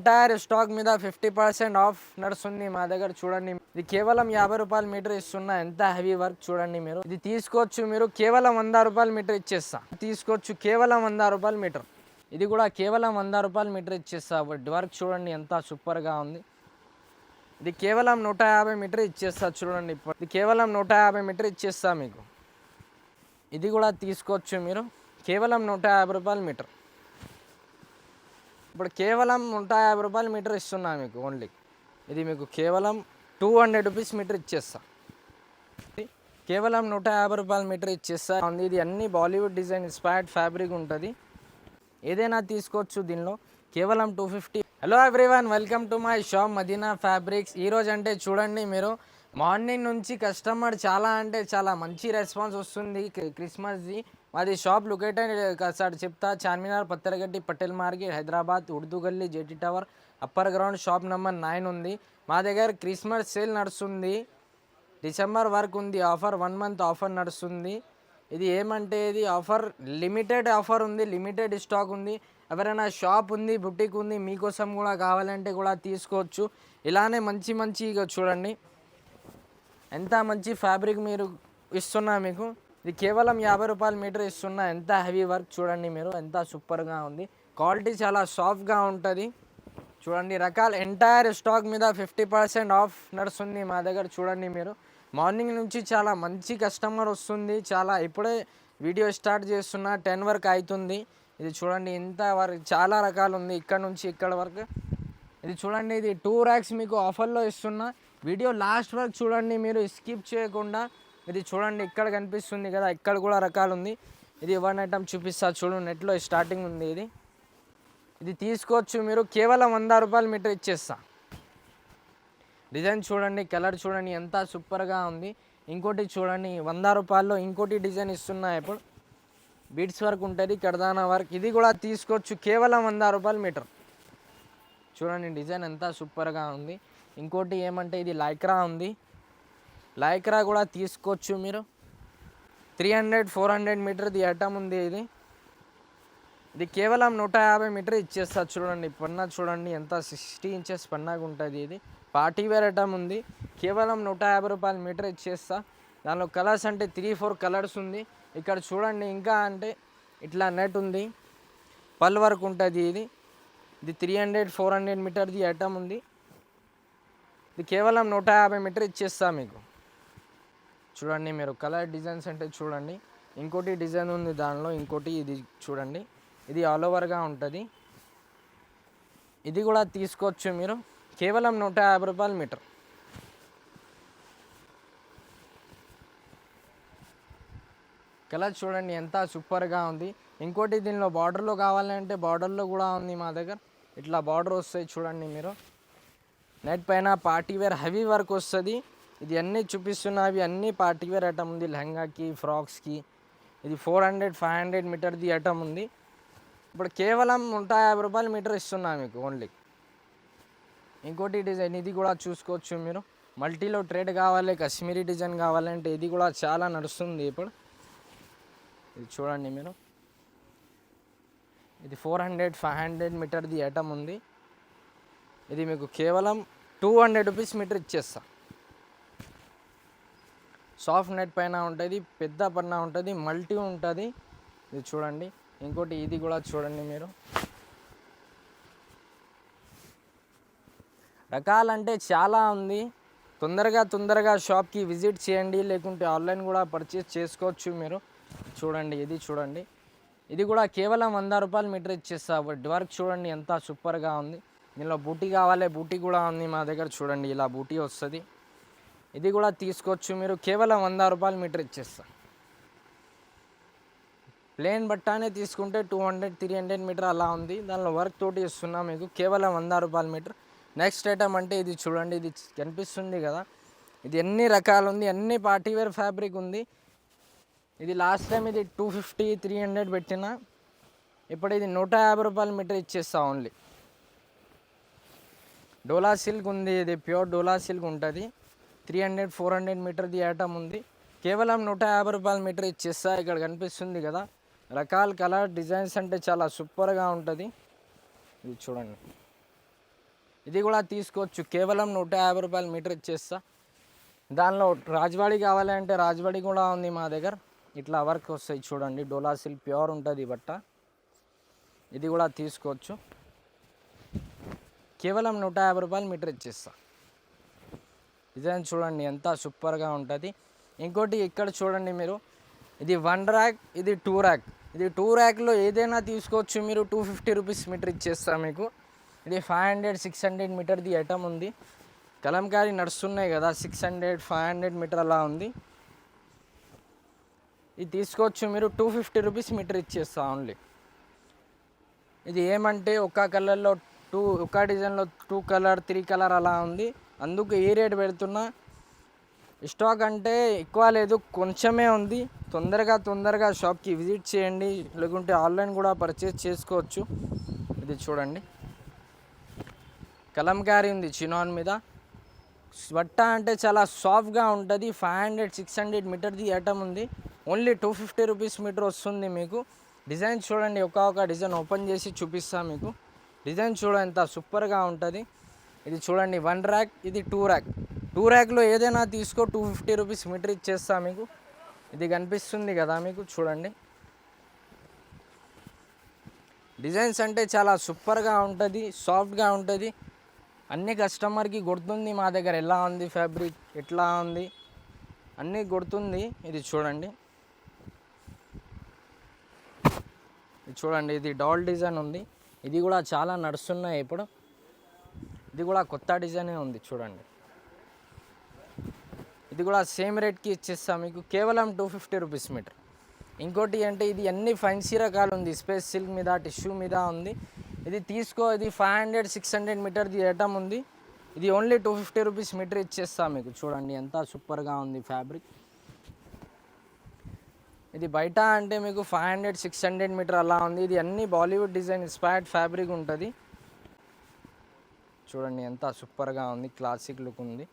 Entire stock మీద fifty percent off నడుస్తుంది మా దగ్గర చూడండి. ఇది కేవలం యాభై రూపాయల మీటర్ ఇస్తున్నా. ఎంత హెవీ వర్క్ చూడండి మీరు. ఇది తీసుకోవచ్చు మీరు. కేవలం వంద రూపాయల మీటర్ ఇచ్చేస్తా. తీసుకోవచ్చు కేవలం వంద రూపాయల మీటర్. ఇది కూడా కేవలం వంద రూపాయల మీటర్ ఇచ్చేస్తా. బట్ వర్క్ చూడండి ఎంత సూపర్గా ఉంది. ఇది కేవలం నూట యాభై మీటర్ ఇచ్చేస్తా చూడండి. ఇప్పుడు ఇది కేవలం నూట యాభై మీటర్ ఇచ్చేస్తా మీకు. ఇది కూడా తీసుకోవచ్చు మీరు. కేవలం నూట యాభై రూపాయల మీటర్. ఇప్పుడు కేవలం నూట యాభై రూపాయల మీటర్ ఇస్తున్నా మీకు ఓన్లీ. ఇది మీకు కేవలం టూ హండ్రెడ్ రూపీస్ మీటర్ ఇచ్చేస్తా. కేవలం నూట యాభై రూపాయల మీటర్ ఇచ్చేస్తా. ఉంది. ఇది అన్ని బాలీవుడ్ డిజైన్ ఇన్స్పైర్డ్ ఫ్యాబ్రిక్ ఉంటుంది. ఏదైనా తీసుకోవచ్చు దీనిలో. కేవలం two fifty. Hello everyone welcome to my shop Madina fabrics. ఈరోజు అంటే చూడండి మీరు మార్నింగ్ నుంచి కస్టమర్ చాలా అంటే చాలా మంచి రెస్పాన్స్ వస్తుంది. క్రిస్మస్ది మాది షాప్ లొకేటెడ్ సార్ చెప్తా Charminar Pathergatti Patel market Hyderabad Urdu Gali tower upper ground shop number nine ఉంది. మా దగ్గర క్రిస్మస్ సేల్ నడుస్తుంది. డిసెంబర్ వరకు ఉంది ఆఫర్ వన్ మంత్ ఆఫర్ నడుస్తుంది. ఇది ఏమంటే ఇది ఆఫర్ లిమిటెడ్ ఆఫర్ ఉంది లిమిటెడ్ స్టాక్ ఉంది. ఎవరైనా షాప్ ఉంది బుటిక్ ఉంది మీకోసం కూడా కావాలంటే కూడా తీసుకోవచ్చు. ఇలానే మంచి మంచి చూడండి. ఎంత మంచి ఫ్యాబ్రిక్ మీరు ఇస్తున్నా మీకు. ఇది కేవలం యాభై రూపాయల మీటర్ ఇస్తున్న ఎంత హెవీ వర్క్ చూడండి మీరు ఎంత సూపర్గా ఉంది. క్వాలిటీ చాలా సాఫ్ట్గా ఉంటుంది. చూడండి రకాల ఎంటైర్ స్టాక్ మీద ఫిఫ్టీ పర్సెంట్ ఆఫ్ నడుస్తుంది మా దగ్గర చూడండి మీరు. మార్నింగ్ నుంచి చాలా మంచి కస్టమర్ వస్తుంది. చాలా ఇప్పుడే వీడియో స్టార్ట్ చేస్తున్న టెన్ వరకు అవుతుంది ఇది చూడండి ఇంత వరకు చాలా రకాలు ఉంది ఇక్కడ నుంచి ఇక్కడ వరకు. ఇది చూడండి ఇది టూ ర్యాక్స్ మీకు ఆఫర్లో ఇస్తున్నా. వీడియో లాస్ట్ వరకు చూడండి మీరు స్కిప్ చేయకుండా. ఇది చూడండి ఇక్కడ కనిపిస్తుంది కదా ఇక్కడ కూడా రకాలు ఉంది ఇది వన్ ఐటమ్ చూపిస్తా చూడండి నెట్లో స్టార్టింగ్ ఉంది ఇది. ఇది తీసుకోవచ్చు మీరు కేవలం వంద రూపాయలు మీటర్ ఇచ్చేస్తా. డిజైన్ చూడండి కలర్ చూడండి ఎంత సూపర్గా ఉంది. ఇంకోటి చూడండి వంద రూపాయల్లో ఇంకోటి డిజైన్ ఇస్తున్నా ఇప్పుడు. బీట్స్ వర్క్ ఉంటుంది కడదానా వర్క్. ఇది కూడా తీసుకోవచ్చు కేవలం వంద రూపాయలు మీటర్. చూడండి డిజైన్ ఎంత సూపర్గా ఉంది. ఇంకోటి ఏమంటే ఇది లైక్రా ఉంది. లైక్రా కూడా తీసుకోవచ్చు మీరు. త్రీ హండ్రెడ్ ఫోర్ హండ్రెడ్ మీటర్ది ఐటమ్ ఉంది ఇది. ఇది కేవలం నూట యాభై మీటర్ ఇచ్చేస్తారు చూడండి. పన్నా చూడండి ఎంత సిక్స్టీ ఇంచెస్ పన్నాగా ఉంటుంది ఇది. పార్టీ వేర్ ఐటమ్ ఉంది. కేవలం నూట యాభై రూపాయల మీటర్ ఇచ్చేస్తా. దానిలో కలర్స్ అంటే త్రీ ఫోర్ కలర్స్ ఉంది. ఇక్కడ చూడండి ఇంకా అంటే ఇట్లా నెట్ ఉంది. పల్ వర్క్ ఉంటుంది ఇది. ఇది త్రీ హండ్రెడ్ ఫోర్ హండ్రెడ్ మీటర్ది ఐటమ్ ఉంది. ఇది కేవలం నూట యాభై మీటర్ ఇచ్చేస్తా మీకు. చూడండి మీరు కలర్ డిజైన్స్ అంటే చూడండి. ఇంకోటి డిజైన్ ఉంది దానిలో ఇంకోటి ఇది చూడండి. ఇది ఆల్ ఓవర్గా ఉంటుంది. ఇది కూడా తీసుకోవచ్చు మీరు. కేవలం నూట యాభై రూపాయలు మీటర్. కలర్ చూడండి ఎంత సూపర్గా ఉంది. ఇంకోటి దీనిలో బార్డర్లో కావాలంటే బార్డర్లో కూడా ఉంది మా దగ్గర. ఇట్లా బార్డర్ వస్తాయి చూడండి మీరు. నెట్ పైన పార్టీ వేర్ హెవీ వర్క్ వస్తుంది. ఇది అన్నీ చూపిస్తున్నవి అన్నీ పార్టీ వేర్ ఐటమ్ ఉంది. లెహంగాకి ఫ్రాక్స్కి. ఇది ఫోర్ హండ్రెడ్ ఫైవ్ హండ్రెడ్ మీటర్ది ఐటమ్ ఉంది. ఇప్పుడు కేవలం నూట యాభై రూపాయల మీటర్ ఇస్తున్నా మీకు ఓన్లీ. ఇంకోటి డిజైన్ ఇది కూడా చూసుకోవచ్చు మీరు. మల్టీలో ట్రేడ్ కావాలి కశ్మీరీ డిజైన్ కావాలంటే ఇది కూడా చాలా నడుస్తుంది ఇప్పుడు. ఇది చూడండి మీరు. ఇది ఫోర్ హండ్రెడ్ ఫైవ్ హండ్రెడ్ మీటర్ది ఐటమ్ ఉంది. ఇది మీకు కేవలం టూ హండ్రెడ్ రూపీస్ మీటర్ ఇచ్చేస్తా. సాఫ్ట్ నెట్ పైన ఉంటుంది పెద్ద పైన ఉంటుంది మల్టీ ఉంటుంది. ఇది చూడండి. ఇంకోటి ఇది కూడా చూడండి మీరు. రకాలంటే చాలా ఉంది. తొందరగా తొందరగా షాప్కి విజిట్ చేయండి లేకుంటే ఆన్లైన్ కూడా పర్చేస్ చేసుకోవచ్చు మీరు. చూడండి ఇది చూడండి. ఇది కూడా కేవలం వంద రూపాయలు మీటర్ ఇచ్చేస్తా. బట్ వర్క్ చూడండి ఎంత సూపర్గా ఉంది. దీనిలో బూటీ కావాలి బూటీ కూడా ఉంది మా దగ్గర. చూడండి ఇలా బూటీ వస్తుంది. ఇది కూడా తీసుకోవచ్చు. మీరు కేవలం వంద రూపాయలు మీటర్ ఇచ్చేస్తాను ప్లేన్ బట్టానే తీసుకుంటే two hundred three hundred meter అలా ఉంది. దానిలో వర్క్ తోటి ఇస్తున్నా మీకు. కేవలం వంద రూపాయల మీటర్. నెక్స్ట్ ఐటమ్ అంటే ఇది చూడండి ఇది కనిపిస్తుంది కదా. ఇది ఎన్ని రకాలు ఉంది అన్ని పార్టీవేర్ ఫ్యాబ్రిక్ ఉంది. ఇది లాస్ట్ టైం ఇది టూ ఫిఫ్టీ త్రీ హండ్రెడ్ పెట్టిన ఇప్పుడు ఇది నూట యాభై రూపాయల మీటర్ ఇచ్చేస్తా ఓన్లీ. డోలా సిల్క్ ఉంది ఇది ప్యూర్ డోలా సిల్క్ ఉంటుంది. త్రీ హండ్రెడ్ ఫోర్ హండ్రెడ్ మీటర్ది ఐటమ్ ఉంది. కేవలం నూట యాభై రూపాయల మీటర్ ఇచ్చేస్తా ఇక్కడ కనిపిస్తుంది కదా. రకాల కలర్ డిజైన్స్ అంటే చాలా సూపర్గా ఉంటుంది. ఇది చూడండి. ఇది కూడా తీసుకోవచ్చు. కేవలం నూట యాభై రూపాయలు మీటర్ ఇచ్చేస్తా. దానిలో రాజవాడి కావాలంటే రాజవాడి కూడా ఉంది మా దగ్గర. ఇట్లా వర్క్ వస్తాయి చూడండి. డోలా సిల్క్ ప్యూర్ ఉంటుంది బట్ట. ఇది కూడా తీసుకోవచ్చు. కేవలం నూట యాభై రూపాయలు మీటర్ ఇచ్చేస్తా. డిజైన్ చూడండి ఎంత సూపర్గా ఉంటుంది. ఇంకోటి ఇక్కడ చూడండి మీరు. ఇది వన్ ర్యాక్ ఇది టూ ర్యాక్ ఇది టూ ర్యాక్లో ఏదైనా తీసుకోవచ్చు మీరు. టూ ఫిఫ్టీ రూపీస్ మీటర్ ఇచ్చేస్తా మీకు. ఇది ఫైవ్ హండ్రెడ్ సిక్స్ హండ్రెడ్ మీటర్ది ఐటమ్ ఉంది. కలంకారీ నడుస్తున్నాయి కదా six hundred five hundred meter అలా ఉంది. ఇది తీసుకోవచ్చు మీరు. టూ ఫిఫ్టీ రూపీస్ మీటర్ ఇచ్చేస్తా ఓన్లీ ఇది ఏమంటే ఒక కలర్లో టూ ఒక డిజైన్లో టూ కలర్ త్రీ కలర్ అలా ఉంది. అందుకు ఏ రేట్ పెడుతున్నా. స్టాక్ అంటే ఎక్కువ లేదు కొంచెమే ఉంది. తొందరగా తొందరగా షాప్కి విజిట్ చేయండి. లేకుంటే ఆన్లైన్ కూడా పర్చేస్ చేసుకోవచ్చు. ఇది చూడండి. కలంకారీ ఉంది చినాన్ మీద. బట్ట అంటే చాలా సాఫ్ట్గా ఉంటుంది. ఫైవ్ హండ్రెడ్ సిక్స్ హండ్రెడ్ మీటర్ది ఐటమ్ ఉంది. Only two fifty rupees meter వస్తుంది మీకు. డిజైన్ చూడండి ఒక ఒక డిజైన్ ఓపెన్ చేసి చూపిస్తాను మీకు. డిజైన్ చూడ ఎంత సూపర్గా ఉంటుంది. ఇది చూడండి వన్ ర్యాక్ ఇది టూ ర్యాక్ టూ ర్యాక్లో ఏదైనా తీసుకో టూ ఫిఫ్టీ రూపీస్ మీటర్ ఇచ్చేస్తా మీకు. ఇది కనిపిస్తుంది కదా మీకు చూడండి. డిజైన్స్ అంటే చాలా సూపర్గా ఉంటుంది సాఫ్ట్గా ఉంటుంది. అన్ని కస్టమర్కి గుర్తుంది మా దగ్గర ఎలా ఉంది ఫ్యాబ్రిక్ ఎట్లా ఉంది. అన్నీ గుర్తుంది ఇది చూడండి. ఇది చూడండి ఇది డాల్ డిజైన్ ఉంది. ఇది కూడా చాలా నడుస్తున్నాయి ఇప్పుడు. ఇది కూడా కొత్త డిజైనే ఉంది చూడండి. ఇది కూడా సేమ్ రేట్కి ఇచ్చేస్తాం మీకు కేవలం టూ ఫిఫ్టీ రూపీస్ మీటర్ ఇంకోటి అంటే ఇది అన్ని ఫైన్సీ రకాలు ఉంది స్పేస్ సిల్క్ మీద టిష్యూ మీద ఉంది. ఇది తీసుకో ఇది ఫైవ్ హండ్రెడ్ సిక్స్ హండ్రెడ్ మీటర్ది ఏటం ఉంది. ఇది only two fifty rupees meter ఇచ్చేస్తా మీకు చూడండి ఎంత సూపర్గా ఉంది ఫ్యాబ్రిక్ ఇది బయట అంటే మీకు five hundred six hundred meter అలా ఉంది. ఇది అన్ని బాలీవుడ్ డిజైన్ ఇన్స్పైర్డ్ ఫ్యాబ్రిక్ ఉంటుంది. చూడండి ఎంత సూపర్గా ఉంది క్లాసిక్ లుక్ ఉంది.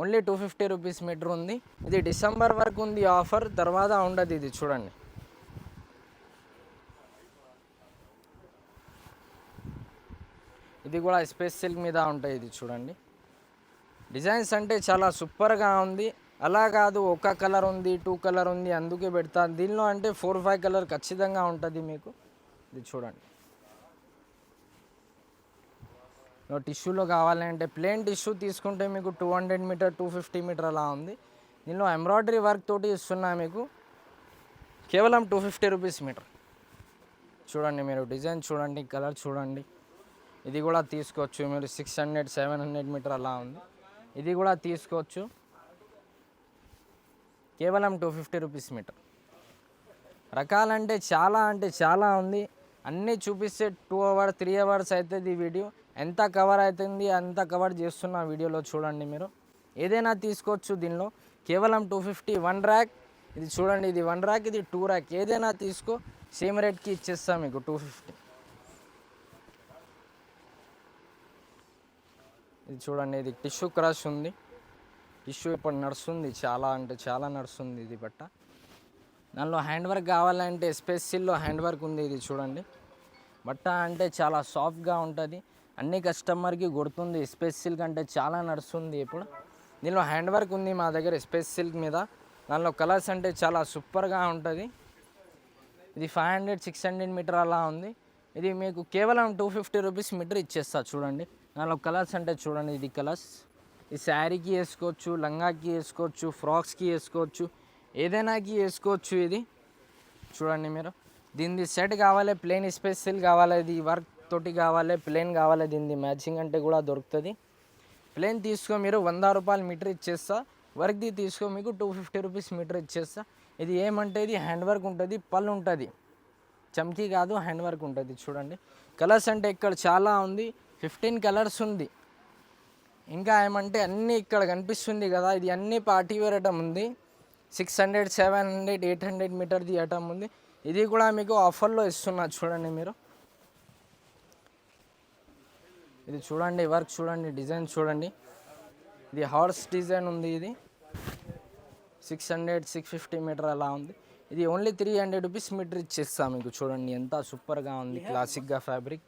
Only two fifty rupees meter ఉంది. ఇది డిసెంబర్ వరకు ఉంది ఆఫర్ తర్వాత ఉండదు ఇది చూడండి. ఇది కూడా స్పేస్ సిల్క్ మీద ఉంటాయి ఇది చూడండి. డిజైన్స్ అంటే చాలా సూపర్గా ఉంది. అలా కాదు ఒక కలర్ ఉంది టూ కలర్ ఉంది అందుకే పెడతా. దీనిలో అంటే ఫోర్ ఫైవ్ కలర్ ఖచ్చితంగా ఉంటుంది మీకు. ఇది చూడండి. టిష్యూలో కావాలంటే ప్లేన్ టిష్యూ తీసుకుంటే మీకు two hundred meter two fifty meter అలా ఉంది. దీనిలో ఎంబ్రాయిడరీ వర్క్ తోటి ఇస్తున్నా మీకు. కేవలం టూ ఫిఫ్టీ రూపీస్ మీటర్. చూడండి మీరు డిజైన్ చూడండి కలర్ చూడండి. ఇది కూడా తీసుకోవచ్చు. మీరు six hundred seven hundred metre అలా ఉంది. ఇది కూడా తీసుకోవచ్చు. కేవలం టూ ఫిఫ్టీ రూపీస్ మీటర్. రకాలంటే చాలా అంటే చాలా ఉంది. అన్నీ చూపిస్తే టూ అవర్ త్రీ అవర్స్ అవుతుంది ఈ వీడియో. ఎంత కవర్ అవుతుంది అంత కవర్ చేస్తున్న వీడియోలో చూడండి మీరు. ఏదైనా తీసుకోవచ్చు దీనిలో. కేవలం టూ ఫిఫ్టీ వన్ ర్యాక్ ఇది చూడండి ఇది వన్ ర్యాక్ ఇది టూ ర్యాక్ ఏదైనా తీసుకో సేమ్ రేట్కి ఇచ్చేస్తాను మీకు టూ ఫిఫ్టీ ఇది చూడండి ఇది టిష్యూ క్రష్ ఉంది. టిష్యూ ఇప్పుడు నడుస్తుంది చాలా అంటే చాలా నడుస్తుంది ఇది బట్ట. దానిలో హ్యాండ్ వర్క్ కావాలంటే స్పెసిల్లో హ్యాండ్ వర్క్ ఉంది ఇది చూడండి. బట్ట అంటే చాలా సాఫ్ట్గా ఉంటుంది. అన్ని కస్టమర్కి గుర్తుంది. స్పేస్ సిల్క్ అంటే చాలా నడుస్తుంది ఇప్పుడు. దీనిలో హ్యాండ్ వర్క్ ఉంది మా దగ్గర స్పేస్ సిల్క్ మీద. దానిలో కలర్స్ అంటే చాలా సూపర్గా ఉంటుంది. ఇది five hundred six hundred meter అలా ఉంది. ఇది మీకు కేవలం టూ ఫిఫ్టీ రూపీస్ మీటర్ ఇచ్చేస్తా చూడండి. దానిలో కలర్స్ అంటే చూడండి ఇది కలర్స్. ఈ శారీకి వేసుకోవచ్చు లంగాకి వేసుకోవచ్చు ఫ్రాక్స్కి వేసుకోవచ్చు ఏదైనాకి వేసుకోవచ్చు ఇది. చూడండి మీరు. దీనిది సెట్ కావాలి ప్లేన్ స్పెషల్ కావాలి ఇది వర్క్ తోటి కావాలి ప్లేన్ కావాలి దీనిది మ్యాచింగ్ అంటే కూడా దొరుకుతుంది. ప్లేన్ తీసుకో మీరు వంద రూపాయలు మీటర్ ఇచ్చేస్తా. వర్క్ది తీసుకో మీకు టూ ఫిఫ్టీ రూపీస్ మీటర్ ఇచ్చేస్తా. ఇది ఏమంటే ఇది హ్యాండ్ వర్క్ ఉంటుంది పళ్ళు ఉంటుంది. చమ్కీ కాదు హ్యాండ్ వర్క్ ఉంటుంది చూడండి. కలర్స్ అంటే ఇక్కడ చాలా ఉంది ఫిఫ్టీన్ కలర్స్ ఉంది. ఇంకా ఏమంటే అన్నీ ఇక్కడ కనిపిస్తుంది కదా ఇది అన్ని పార్టీ వేర్ ఐటమ్ ఉంది. Six hundred seven hundred eight hundred మీటర్ది item ఉంది. ఇది కూడా మీకు ఆఫర్లో ఇస్తున్నా చూడండి మీరు. ఇది చూడండి వర్క్ చూడండి డిజైన్ చూడండి. ఇది హార్స్ డిజైన్ ఉంది ఇది. Six hundred six fifty meter అలా ఉంది. ఇది only three hundred rupees meter ఇచ్చేస్తా మీకు చూడండి ఎంత సూపర్గా ఉంది క్లాసిక్గా ఫ్యాబ్రిక్.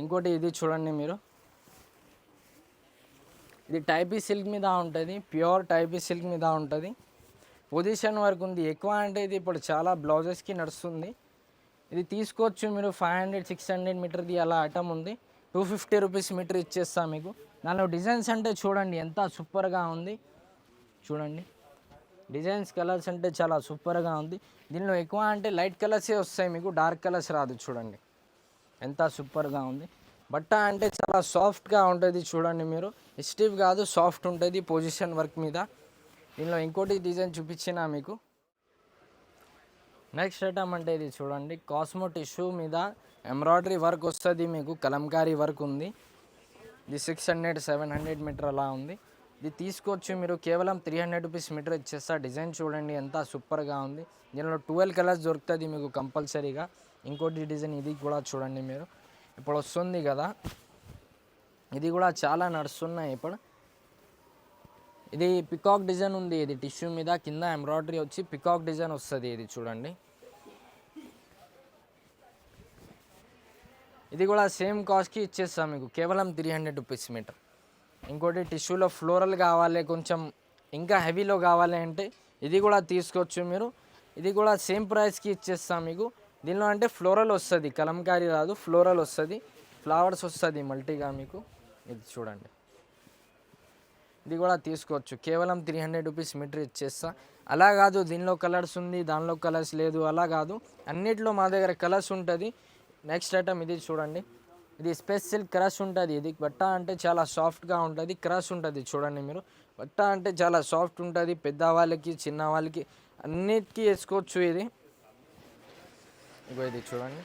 ఇంకోటి ఇది చూడండి మీరు. ఇది టైపీ సిల్క్ మీద ఉంటుంది ప్యూర్ టైపీ సిల్క్ మీద ఉంటుంది. పొజిషన్ వరకు ఉంది ఎక్కువ అంటే ఇది ఇప్పుడు చాలా బ్లౌజెస్కి నడుస్తుంది. ఇది తీసుకోవచ్చు మీరు ఫైవ్ హండ్రెడ్ సిక్స్ హండ్రెడ్ మీటర్ది అలా ఐటమ్ ఉంది. టూ ఫిఫ్టీ రూపీస్ మీటర్ ఇచ్చేస్తా మీకు. దానిలో డిజైన్స్ అంటే చూడండి ఎంత సూపర్గా ఉంది. చూడండి. డిజైన్స్ కలర్స్ అంటే చాలా సూపర్గా ఉంది. దీనిలో ఎక్కువ అంటే లైట్ కలర్సే వస్తాయి మీకు డార్క్ కలర్స్ రాదు చూడండి. ఎంత సూపర్గా ఉంది. బట్ట అంటే చాలా సాఫ్ట్గా ఉంటుంది చూడండి మీరు. స్టీవ్ కాదు సాఫ్ట్ ఉంటుంది పొజిషన్ వర్క్ మీద. దీనిలో ఇంకోటి డిజైన్ చూపించిన మీకు. నెక్స్ట్ ఐటమ్ అంటే ఇది చూడండి. కాస్మో టిష్యూ మీద ఎంబ్రాయిడరీ వర్క్ వస్తుంది మీకు కలంకారీ వర్క్ ఉంది. ఇది six hundred seven hundred meter అలా ఉంది. ఇది తీసుకోవచ్చు మీరు కేవలం త్రీ హండ్రెడ్ రూపీస్ మీటర్ ఇచ్చేస్తా. డిజైన్ చూడండి ఎంత సూపర్గా ఉంది. దీనిలో ట్వెల్వ్ కలర్స్ దొరుకుతుంది మీకు కంపల్సరీగా. ఇంకోటి డిజైన్ ఇది కూడా చూడండి మీరు. ఇప్పుడు వస్తుంది కదా. ఇది కూడా చాలా నడుస్తున్నాయి ఇప్పుడు. ఇది పికాక్ డిజైన్ ఉంది ఇది టిష్యూ మీద. కింద ఎంబ్రాయిడరీ వచ్చి పికాక్ డిజైన్ వస్తుంది ఇది చూడండి. ఇది కూడా సేమ్ కాస్ట్కి ఇచ్చేస్తాం మీకు. కేవలం త్రీ హండ్రెడ్ రూపీస్ మీటర్. ఇంకోటి టిష్యూలో ఫ్లోరల్ కావాలి కొంచెం ఇంకా హెవీలో కావాలి అంటే ఇది కూడా తీసుకోవచ్చు మీరు. ఇది కూడా సేమ్ ప్రైస్కి ఇచ్చేస్తాం మీకు. దీనిలో అంటే ఫ్లోరల్ వస్తుంది కలంకారీ రాదు ఫ్లోరల్ వస్తుంది ఫ్లవర్స్ వస్తుంది మల్టీగా మీకు. ఇది చూడండి. ఇది కూడా తీసుకోవచ్చు. కేవలం త్రీ హండ్రెడ్ రూపీస్ మీటర్ ఇచ్చేస్తా. అలా కాదు దీనిలో కలర్స్ ఉంది దానిలో కలర్స్ లేదు అలా కాదు. అన్నిట్లో మా దగ్గర కలర్స్ ఉంటుంది. నెక్స్ట్ ఐటమ్ ఇది చూడండి. ఇది స్పెషల్ క్రష్ ఉంటుంది. ఇది బట్ట అంటే చాలా సాఫ్ట్గా ఉంటుంది. క్రష్ ఉంటుంది చూడండి మీరు. బట్ట అంటే చాలా సాఫ్ట్ ఉంటుంది. పెద్దవాళ్ళకి చిన్న వాళ్ళకి అన్నిటికీ వేసుకోవచ్చు ఇది. ఇగో ఇది చూడండి.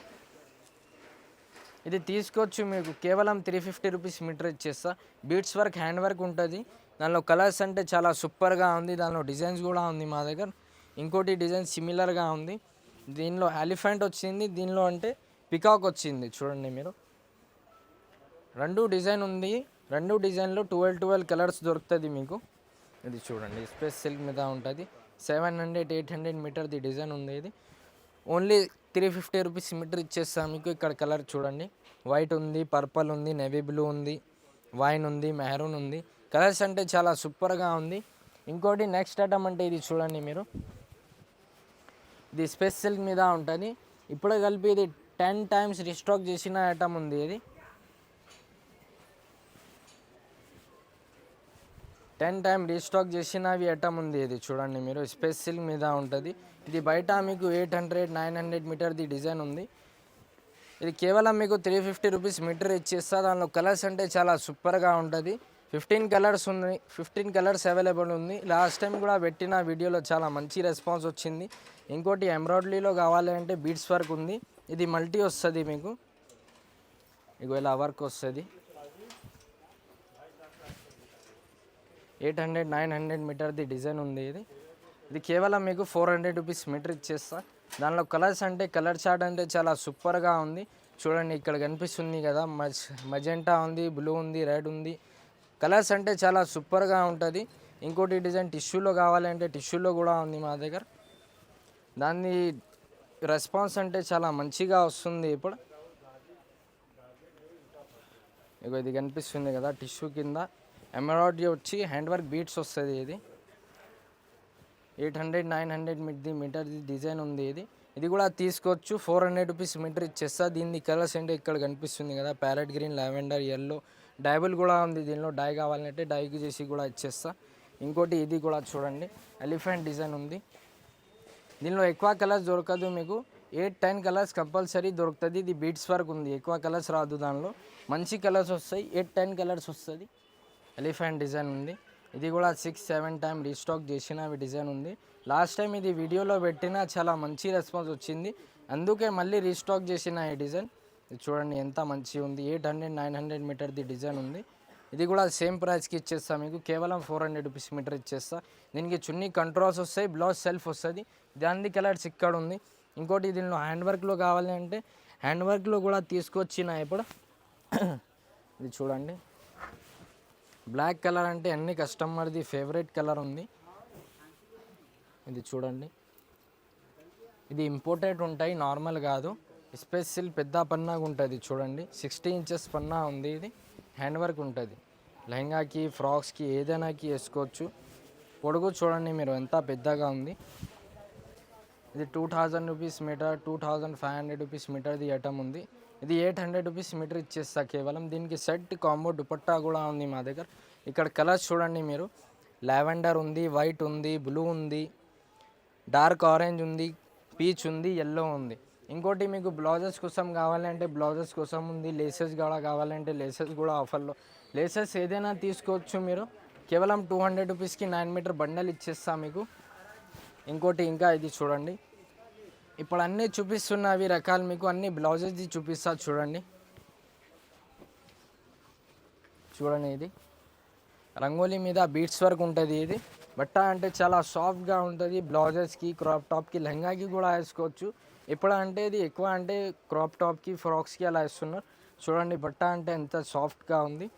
ఇది తీసుకోవచ్చు మీకు. కేవలం త్రీ ఫిఫ్టీ రూపీస్ మీటర్ ఇచ్చేస్తా. బీట్స్ వర్క్ హ్యాండ్ వర్క్ ఉంటుంది. దానిలో కలర్స్ అంటే చాలా సూపర్గా ఉంది. దానిలో డిజైన్స్ కూడా ఉంది మా దగ్గర. ఇంకోటి డిజైన్ సిమిలర్గా ఉంది. దీనిలో ఎలిఫెంట్ వచ్చింది. దీనిలో అంటే పికాక్ వచ్చింది చూడండి మీరు. రెండు డిజైన్ ఉంది. రెండు డిజైన్లో ట్వెల్వ్ ట్వెల్వ్ కలర్స్ దొరుకుతుంది మీకు. ఇది చూడండి స్పేస్ సిల్క్ మీద ఉంటుంది. సెవెన్ హండ్రెడ్ ఎయిట్ హండ్రెడ్ మీటర్ది డిజైన్ ఉంది ఇది. Only three fifty rupees metre ఇచ్చేస్తాం మీకు ఇక్కడ కలర్ చూడండి. వైట్ ఉంది పర్పల్ ఉంది నెవీ బ్లూ ఉంది వైన్ ఉంది మెహరూన్ ఉంది. కలర్స్ అంటే చాలా సూపర్గా ఉంది. ఇంకోటి నెక్స్ట్ ఐటమ్ అంటే ఇది చూడండి మీరు. ఇది స్పేస్ సిల్క్ మీద ఉంటుంది. ఇప్పుడే కలిపి ఇది టెన్ టైమ్స్ రీస్టాక్ చేసిన ఐటమ్ ఉంది ఇది. టెన్ టైమ్ రీస్టాక్ చేసినవి ఐటమ్ ఉంది ఇది చూడండి మీరు. స్పేస్ సిల్క్ మీద ఉంటుంది. ఇది బయట మీకు ఎయిట్ హండ్రెడ్ నైన్ హండ్రెడ్ మీటర్ది డిజైన్ ఉంది. ఇది కేవలం మీకు త్రీ ఫిఫ్టీ రూపీస్ మీటర్ ఇచ్చేస్తా. దానిలో కలర్స్ అంటే చాలా సూపర్గా ఉంటుంది. ఫిఫ్టీన్ కలర్స్ ఉంది. ఫిఫ్టీన్ కలర్స్ అవైలబుల్ ఉంది. లాస్ట్ టైం కూడా పెట్టిన వీడియోలో చాలా మంచి రెస్పాన్స్ వచ్చింది. ఇంకోటి ఎంబ్రాయిడరీలో కావాలి అంటే బీడ్స్ వర్క్ ఉంది. ఇది మల్టీ వస్తుంది మీకు. ఇగో ఇలా వర్క్ వస్తుంది. ఎయిట్ హండ్రెడ్ నైన్ హండ్రెడ్ మీటర్ది డిజైన్ ఉంది ఇది. ఇది కేవలం మీకు ఫోర్ హండ్రెడ్ రూపీస్ మీటర్ ఇచ్చేస్తా. దానిలో కలర్స్ అంటే కలర్ చార్ట్ అంటే చాలా సూపర్గా ఉంది. చూడండి ఇక్కడ కనిపిస్తుంది కదా మజ్ మజెంటా ఉంది బ్లూ ఉంది రెడ్ ఉంది. కలర్స్ అంటే చాలా సూపర్గా ఉంటుంది. ఇంకోటి డిజైన్ టిష్యూలో కావాలంటే టిష్యూలో కూడా ఉంది మా దగ్గర. దాన్ని రెస్పాన్స్ అంటే చాలా మంచిగా వస్తుంది ఇప్పుడు. ఇగో ఇది కనిపిస్తుంది కదా టిష్యూ కింద. ఎంబ్రాయిడరీ వచ్చి హ్యాండ్ వర్క్ బీట్స్ వస్తుంది ఇది. ఎయిట్ హండ్రెడ్ నైన్ హండ్రెడ్ మిడ్ది మీటర్ది డిజైన్ ఉంది ఇది. ఇది కూడా తీసుకోవచ్చు. ఫోర్ హండ్రెడ్ రూపీస్ మీటర్ ఇచ్చేస్తా. దీన్ని కలర్స్ అంటే ఇక్కడ కనిపిస్తుంది కదా ప్యారెట్ గ్రీన్ లావెండర్ ఎల్లో డైబుల్ కూడా ఉంది దీనిలో. డై కావాలంటే డైకి చేసి కూడా ఇచ్చేస్తా. ఇంకోటి ఇది కూడా చూడండి. ఎలిఫెంట్ డిజైన్ ఉంది. దీనిలో ఎక్కువ కలర్స్ దొరకదు మీకు. ఎయిట్ టెన్ కలర్స్ కంపల్సరీ దొరుకుతుంది. ఇది బీట్స్ వర్క్ ఉంది. ఎక్కువ కలర్స్ రాదు దానిలో. మంచి కలర్స్ వస్తాయి. ఎయిట్ టెన్ కలర్స్ వస్తుంది? ఎలిఫెంట్ డిజైన్ ఉంది. ఇది కూడా సిక్స్ సెవెన్ టైం రీస్టాక్ చేసిన డిజైన్ ఉంది. లాస్ట్ టైం ఇది వీడియోలో పెట్టినా చాలా మంచి రెస్పాన్స్ వచ్చింది. అందుకే మళ్ళీ రీస్టాక్ చేసిన ఈ డిజైన్. చూడండి ఎంత మంచిగా ఉంది ఎయిట్ హండ్రెడ్ నైన్ హండ్రెడ్ మీటర్ది డిజైన్ ఉంది. ఇది కూడా సేమ్ ప్రైస్కి ఇచ్చేస్తా మీకు. కేవలం ఫోర్ హండ్రెడ్ రూపీస్ మీటర్ ఇచ్చేస్తా. దీనికి చున్నీ కంట్రోల్స్ వస్తాయి బ్లౌజ్ సెల్ఫ్ వస్తుంది. దాని కలర్స్ ఇక్కడ ఉంది. ఇంకోటి దీనిలో హ్యాండ్ వర్క్లో కావాలి అంటే హ్యాండ్ వర్క్లో కూడా తీసుకొచ్చిన ఇప్పుడు. ఇది చూడండి. బ్లాక్ కలర్ అంటే అన్ని కస్టమర్ది ఫేవరెట్ కలర్ ఉంది. ఇది చూడండి. ఇది ఇంపోర్టెడ్ ఉంటాయి నార్మల్ కాదు. స్పెషల్ పెద్ద పన్నాగా ఉంటుంది చూడండి. సిక్స్టీ ఇంచెస్ పన్నా ఉంది ఇది. హ్యాండ్ వర్క్ ఉంటుంది. లెహంగాకి ఫ్రాక్స్కి ఏదైనాకి వేసుకోవచ్చు. పొడుగు చూడండి మీరు ఎంత పెద్దగా ఉంది. ఇది two thousand rupees metre two thousand five hundred rupees మీటర్ది item ఉంది. ఇది ఎయిట్ హండ్రెడ్ రూపీస్ మీటర్ ఇచ్చేస్తా కేవలం. దీనికి సెట్ కాంబో దుపట్టా కూడా ఉంది మా దగ్గర. ఇక్కడ కలర్స్ చూడండి మీరు. లావెండర్ ఉంది వైట్ ఉంది బ్లూ ఉంది డార్క్ ఆరెంజ్ ఉంది పీచ్ ఉంది ఎల్లో ఉంది. ఇంకోటి మీకు బ్లౌజెస్ కోసం కావాలంటే బ్లౌజెస్ కోసం ఉంది లేసెస్ కూడా కావాలంటే లేసెస్ కూడా ఆఫర్లో. లేసెస్ ఏదైనా తీసుకోవచ్చు మీరు. కేవలం టూ హండ్రెడ్ రూపీస్కి నైన్ మీటర్ బండల్ ఇచ్చేస్తా మీకు. ఇంకోటి ఇంకా ఇది చూడండి. ఇప్పుడు అన్నీ చూపిస్తున్నవి రకాలు మీకు అన్ని బ్లౌజెస్ది చూపిస్తా చూడండి. చూడండి ఇది. రంగోలీ మీద బీట్స్ వర్క్ ఉంటుంది ఇది. బట్ట అంటే చాలా సాఫ్ట్గా ఉంటుంది. బ్లౌజెస్కి క్రాప్ టాప్కి లెహంగాకి కూడా వేసుకోవచ్చు. ఇప్పుడు అంటే ఇది ఎక్కువ అంటే క్రాప్ టాప్కి ఫ్రాక్స్కి అలా వేస్తున్నారు. చూడండి బట్ట అంటే ఎంత సాఫ్ట్గా ఉంది.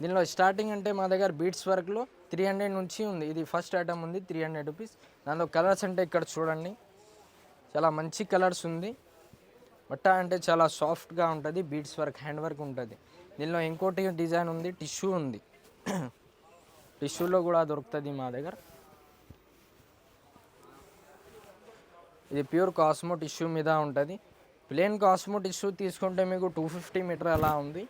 దీనిలో స్టార్టింగ్ అంటే మా దగ్గర బీట్స్ వర్క్లో త్రీ హండ్రెడ్ నుంచి ఉంది. ఇది ఫస్ట్ ఐటమ్ ఉంది త్రీ హండ్రెడ్ రూపీస్. దానిలో కలర్స్ అంటే ఇక్కడ చూడండి. చాలా మంచి కలర్స్ ఉంది. బట్ట అంటే చాలా సాఫ్ట్గా ఉంటుంది బీట్స్ వర్క్ హ్యాండ్ వర్క్ ఉంటుంది. దీనిలో ఇంకోటి డిజైన్ ఉంది టిష్యూ ఉంది. టిష్యూలో కూడా దొరుకుతుంది మా దగ్గర. ఇది ప్యూర్ కాస్మో టిష్యూ మీద ఉంటుంది. ప్లేన్ కాస్మో టిష్యూ తీసుకుంటే మీకు టూ ఫిఫ్టీ మీటర్ అలా ఉంది.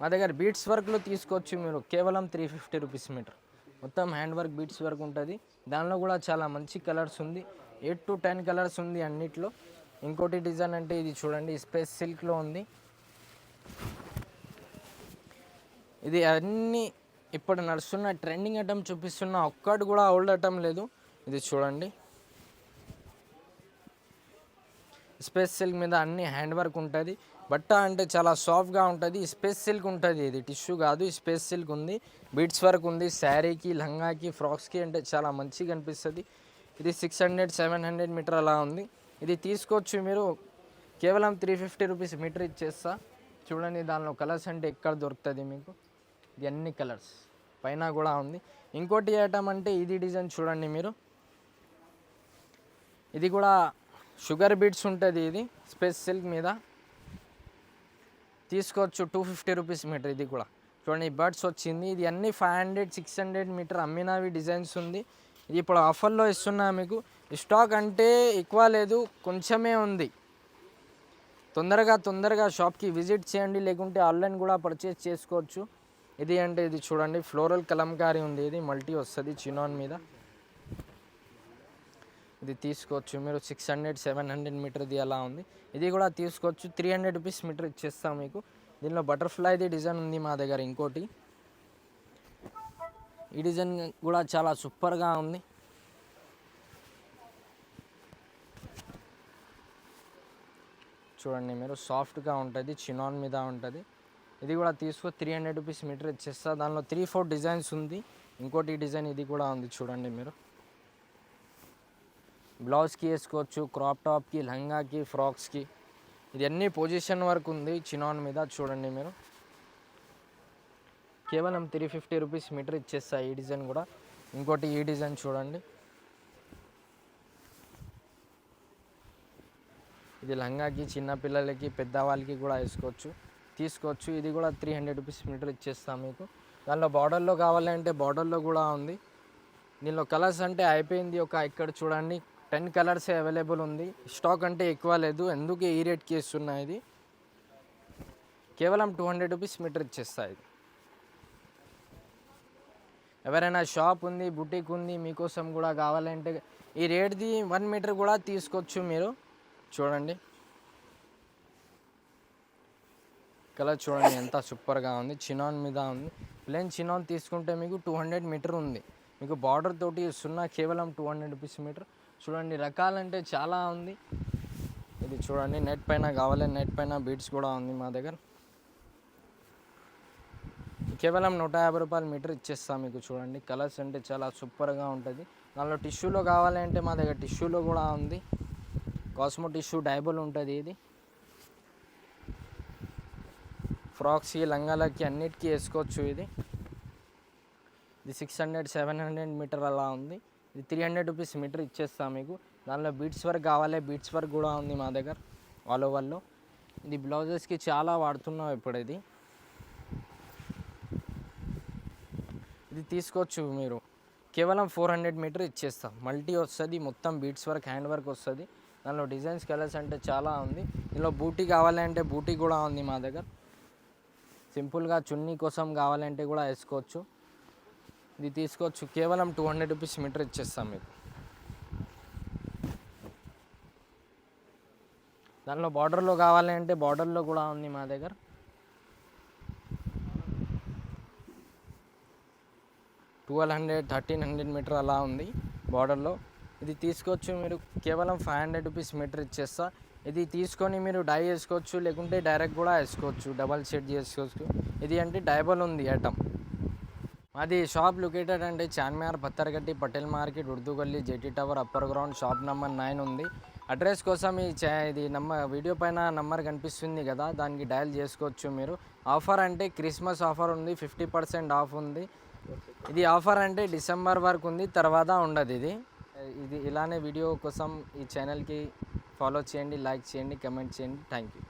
మా దగ్గర బీట్స్ వర్క్లో తీసుకోవచ్చు మీరు. కేవలం త్రీ ఫిఫ్టీ రూపీస్ మీటర్. మొత్తం హ్యాండ్ వర్క్ బీట్స్ వర్క్ ఉంటుంది. దానిలో కూడా చాలా మంచి కలర్స్ ఉంది. ఎయిట్ టు టెన్ కలర్స్ ఉంది అన్నిట్లో. ఇంకోటి డిజైన్ అంటే ఇది చూడండి స్పేస్ సిల్క్లో ఉంది. ఇది అన్ని ఇప్పుడు నడుస్తున్న ట్రెండింగ్ ఐటమ్ చూపిస్తున్న ఒక్కటి కూడా ఓల్డ్ ఐటమ్ లేదు. ఇది చూడండి. స్పేస్ సిల్క్ మీద అన్ని హ్యాండ్ వర్క్ ఉంటుంది. బట్ట అంటే చాలా సాఫ్ట్గా ఉంటుంది. స్పేస్ సిల్క్ ఉంటుంది. ఇది టిష్యూ కాదు. స్పేస్ సిల్క్ ఉంది. బీట్స్ వర్క్ ఉంది. శారీకి లంగాకి ఫ్రాక్స్కి అంటే చాలా మంచిగా అనిపిస్తుంది. ఇది six hundred seven hundred metre అలా ఉంది. ఇది తీసుకోవచ్చు మీరు. కేవలం త్రీ ఫిఫ్టీ రూపీస్ మీటర్ ఇచ్చేస్తా. చూడండి దానిలో కలర్స్ అంటే ఎక్కడ దొరుకుతుంది మీకు. ఇది అన్ని కలర్స్. పైన కూడా ఉంది. ఇంకోటి ఐటమ్ అంటే ఇది డిజైన్ చూడండి మీరు. ఇది కూడా షుగర్ బీట్స్ ఉంటుంది ఇది స్పేస్ సిల్క్ మీద. తీసుకోవచ్చు టూ ఫిఫ్టీ రూపీస్ మీటర్ ఇది కూడా. చూడండి బర్డ్స్ వచ్చింది. ఇది అన్ని five hundred six hundred metre అమ్మినవి designs ఉంది. ఇది ఇప్పుడు ఆఫర్లో ఇస్తున్నా మీకు. స్టాక్ అంటే ఎక్కువ లేదు కొంచెమే ఉంది. తొందరగా తొందరగా షాప్కి విజిట్ చేయండి లేకుంటే ఆన్లైన్ కూడా పర్చేస్ చేసుకోవచ్చు. ఇది అంటే ఇది చూడండి ఫ్లోరల్ కలంకారీ ఉంది. ఇది మల్టీ వస్తుంది చినాన్ మీద. ఇది తీసుకోవచ్చు. మీరు సిక్స్ హండ్రెడ్ సెవెన్ హండ్రెడ్ మీటర్ది అలా ఉంది. ఇది కూడా తీసుకోవచ్చు. త్రీ హండ్రెడ్ రూపీస్ మీటర్ ఇచ్చేస్తాం మీకు. దీనిలో బటర్ఫ్లైది డిజైన్ ఉంది మా దగ్గర ఇంకోటి. ఈ డిజైన్ కూడా చాలా సూపర్గా ఉంది. చూడండి మీరు సాఫ్ట్గా ఉంటుంది చినాన్ మీద ఉంటుంది. ఇది కూడా తీసుకో త్రీ హండ్రెడ్ రూపీస్ మీటర్ ఇచ్చేస్తా. దానిలో త్రీ ఫోర్ డిజైన్స్ ఉంది. ఇంకోటి డిజైన్ ఇది కూడా ఉంది చూడండి మీరు. బ్లౌజ్కి వేసుకోవచ్చు క్రాప్ టాప్కి లెహంగాకి ఫ్రాక్స్కి ఇది అన్ని పొజిషన్ వరకు ఉంది చినాన్ మీద చూడండి మీరు. కేవలం త్రీ ఫిఫ్టీ రూపీస్ మీటర్ ఇచ్చేస్తా ఈ డిజైన్ కూడా. ఇంకోటి ఈ డిజైన్ చూడండి. ఇది లంగాకి చిన్నపిల్లలకి పెద్దవాళ్ళకి కూడా వేసుకోవచ్చు. తీసుకోవచ్చు. ఇది కూడా త్రీ హండ్రెడ్ రూపీస్ మీటర్ ఇచ్చేస్తాం మీకు. దానిలో బార్డర్లో కావాలంటే బార్డర్లో కూడా ఉంది. దీనిలో కలర్స్ అంటే అయిపోయింది. ఒక ఇక్కడ చూడండి. టెన్ కలర్స్ అవైలబుల్ ఉంది. స్టాక్ అంటే ఎక్కువ లేదు. ఎందుకు ఈ రేట్కి ఇస్తున్నా ఇది? కేవలం టూ హండ్రెడ్ రూపీస్ మీటర్ ఇచ్చేస్తా ఇది. ఎవరైనా షాప్ ఉంది బుటీక్ ఉంది మీకోసం కూడా కావాలంటే ఈ రేట్ది వన్ మీటర్ కూడా తీసుకోవచ్చు మీరు. చూడండి. కలర్ చూడండి ఎంత సూపర్గా ఉంది. చినాన్ మీద ఉంది. ప్లేన్ చినాన్ తీసుకుంటే మీకు టూ హండ్రెడ్ మీటర్ ఉంది. మీకు బార్డర్ తోటి సున్నా కేవలం టూ హండ్రెడ్ రూపీస్ మీటర్. చూడండి రకాలంటే చాలా ఉంది. ఇది చూడండి నెట్ పైన కావాలి నెట్ పైన బీట్స్ కూడా ఉంది మా దగ్గర. కేవలం నూట యాభై రూపాయల మీటర్ ఇచ్చేస్తాం మీకు చూడండి. కలర్స్ అంటే చాలా సూపర్గా ఉంటుంది. దానిలో టిష్యూలో కావాలంటే మా దగ్గర టిష్యూలో కూడా ఉంది. కాస్మో టిష్యూ డైబుల్ ఉంటుంది ఇది. ఫ్రాక్స్కి లంగాలకి అన్నిటికీ వేసుకోవచ్చు ఇది. ఇది six hundred seven hundred metre అలా ఉంది. ఇది త్రీ హండ్రెడ్ రూపీస్ మీటర్ ఇచ్చేస్తాం మీకు. దానిలో బీట్స్ వర్క్ కావాలి బీట్స్ వర్క్ కూడా ఉంది మా దగ్గర ఆల్ ఓవర్లో ఇది బ్లౌజెస్కి చాలా వాడుతున్నాం ఇప్పుడు ఇది. ఇది తీసుకోవచ్చు మీరు. కేవలం ఫోర్ హండ్రెడ్ మీటర్ ఇచ్చేస్తాం. మల్టీ వస్తుంది మొత్తం బీట్స్ వర్క్ హ్యాండ్ వర్క్ వస్తుంది. దానిలో డిజైన్స్ కలర్స్ అంటే చాలా ఉంది. ఇందులో బూటీ కావాలంటే బూటీ కూడా ఉంది మా దగ్గర. సింపుల్గా చున్నీ కోసం కావాలంటే కూడా వేసుకోవచ్చు. ఇది తీసుకోవచ్చు. కేవలం టూ హండ్రెడ్ రూపీస్ మీటర్ ఇచ్చేస్తాం మీకు. దానిలో బార్డర్లో కావాలంటే బార్డర్లో కూడా ఉంది మా దగ్గర. Twelve hundred thirteen hundred metre అలా ఉంది బార్డర్లో. ఇది తీసుకోవచ్చు మీరు. కేవలం ఫైవ్ హండ్రెడ్ రూపీస్ మీటర్ ఇచ్చేస్తా. ఇది తీసుకొని మీరు డై వేసుకోవచ్చు లేకుంటే డైరెక్ట్ కూడా వేసుకోవచ్చు. డబల్ షెడ్ చేసుకోవచ్చు. ఇది అంటే డైబల్ ఉంది ఐటమ్ మాది షాప్ లొకేటెడ్ అంటే చార్మినార్ పత్తరగట్టి పటేల్ మార్కెట్ ఉర్దూ గల్లీ JT tower upper ground shop number nine ఉంది. అడ్రస్ కోసం ఈ చా ఇది నమ్మ వీడియో పైన నంబర్ కనిపిస్తుంది కదా దానికి డయల్ చేసుకోవచ్చు మీరు. ఆఫర్ అంటే క్రిస్మస్ ఆఫర్ ఉంది ఫిఫ్టీ పర్సెంట్ ఆఫ్ ఉంది. ఇది ఆఫర్ అంటే డిసెంబర్ వరకు ఉంది తర్వాత ఉండదు ఇది. ఇది ఇలానే వీడియో కోసం ఈ ఛానల్కి ఫాలో చేయండి లైక్ చేయండి కమెంట్ చేయండి. Thank you